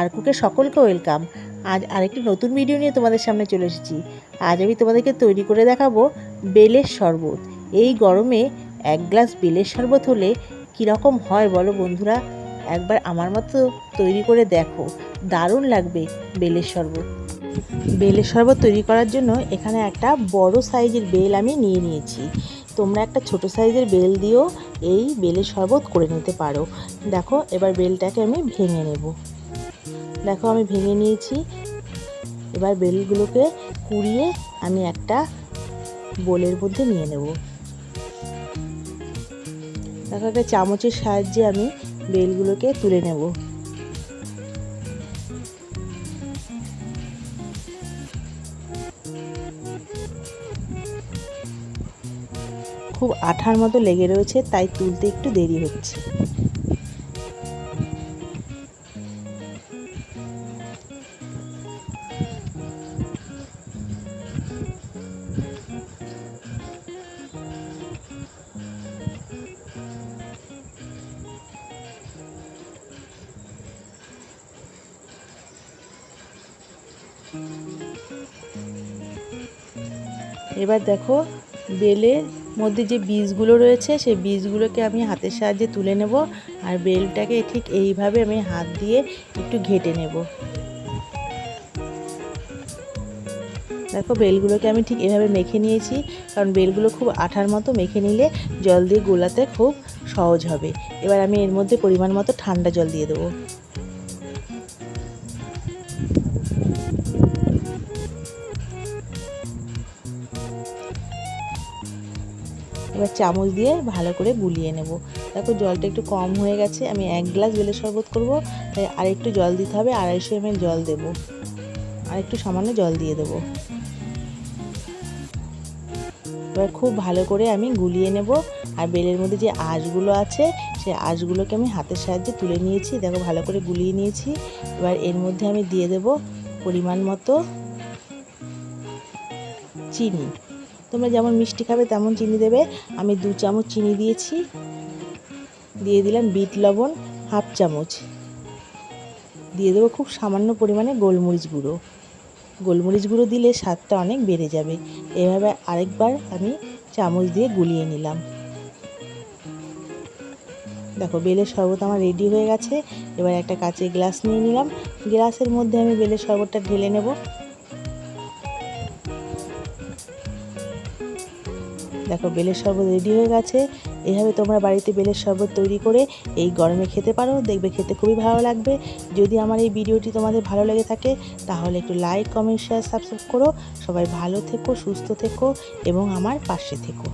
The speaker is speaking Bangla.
হারকুকে সকলকে ওয়েলকাম। আজ আরেকটি নতুন ভিডিও নিয়ে তোমাদের সামনে চলে এসেছি। আজ আমি তোমাদেরকে তৈরি করে দেখাবো বেলের শরবত। এই গরমে এক গ্লাস বেলের শরবত হলে কীরকম হয় বলো বন্ধুরা? একবার আমার মতো তৈরি করে দেখো। দারুণ লাগবে বেলের শরবত। বেলের শরবত তৈরি করার জন্য এখানে একটা বড় সাইজের বেল আমি নিয়ে নিয়েছি। তোমরা একটা ছোট সাইজের বেল দিয়েও এই বেলের শরবত করে নিতে পারো। দেখো, এবার বেলটাকে আমি ভেঙে নেব। দেখো আমি ভেঙে নিয়েছি। এবার বেলগুলোকে কুড়িয়ে আমি একটা বোলের মধ্যে নিয়ে নেব। দেখো একটা চামচের সাহায্যে আমি বেলগুলোকে তুলে নেব। খুব আঠার মতো লেগে রয়েছে, তাই তুলতে একটু দেরি হচ্ছে। এবার দেখো, বেলের মধ্যে যে বীজগুলো রয়েছে, সেই বীজগুলোকে আমি হাতের সাহায্যে তুলে নেব আর বেলটাকে ঠিক এইভাবে আমি হাত দিয়ে একটু ঘেটে নেব। দেখো, বেলগুলোকে আমি ঠিক এভাবে মেখে নিয়েছি, কারণ বেলগুলো খুব আঠার মতো মেখে নিলে জল দিয়ে গোলাতে খুব সহজ হবে। এবার আমি এর মধ্যে পরিমাণ মতো ঠান্ডা জল দিয়ে দেবো। এবার চামচ দিয়ে ভালো করে গুলিয়ে নেব। দেখো জলটা একটু কম হয়ে গেছে, আমি এক গ্লাস বেলের শরবত করব, তাই আর একটু জল দিতে হবে, আড়াইশো এম জল দেব। আর একটু সামান্য জল দিয়ে দেবো। এবার খুব ভালো করে আমি গুলিয়ে নেব, আর বেলের মধ্যে যে আঁশগুলো আছে, সেই আঁশগুলোকে আমি হাতের সাহায্যে তুলে নিয়েছি। দেখো ভালো করে গুলিয়ে নিয়েছি। এবার এর মধ্যে আমি দিয়ে দেব পরিমাণ মতো চিনি। তোমরা যেমন মিষ্টি খাবে, তেমন চিনি দেবে। আমি দু চামচ চিনি দিয়েছি। দিয়ে দিলাম বিট লবণ, হাফ চামচ। দিয়ে দেবো খুব সামান্য পরিমাণে গোলমরিচ গুঁড়ো। গোলমরিচ গুঁড়ো দিলে স্বাদটা অনেক বেড়ে যাবে। এভাবে আরেকবার আমি চামচ দিয়ে গুলিয়ে নিলাম। দেখো, বেলের শরবত আমার রেডি হয়ে গেছে। এবার একটা কাঁচের গ্লাস নিয়ে নিলাম। গ্লাসের মধ্যে আমি বেলের শরবতটা ঢেলে নেব। দেখো বেলের শরবত রেডি হয়ে গেছে। এভাবে তোমরা বাড়িতে বেলের শরবত তৈরি করে এই গরমে খেতে পারো, দেখবে খেতে খুবই ভালো লাগবে। যদি আমার এই ভিডিওটি তোমাদের ভালো লেগে থাকে, তাহলে একটু লাইক কমেন্ট শেয়ার সাবস্ক্রাইব করো। সবাই ভালো থেকো, সুস্থ থেকো এবং আমার পাশে থেকো।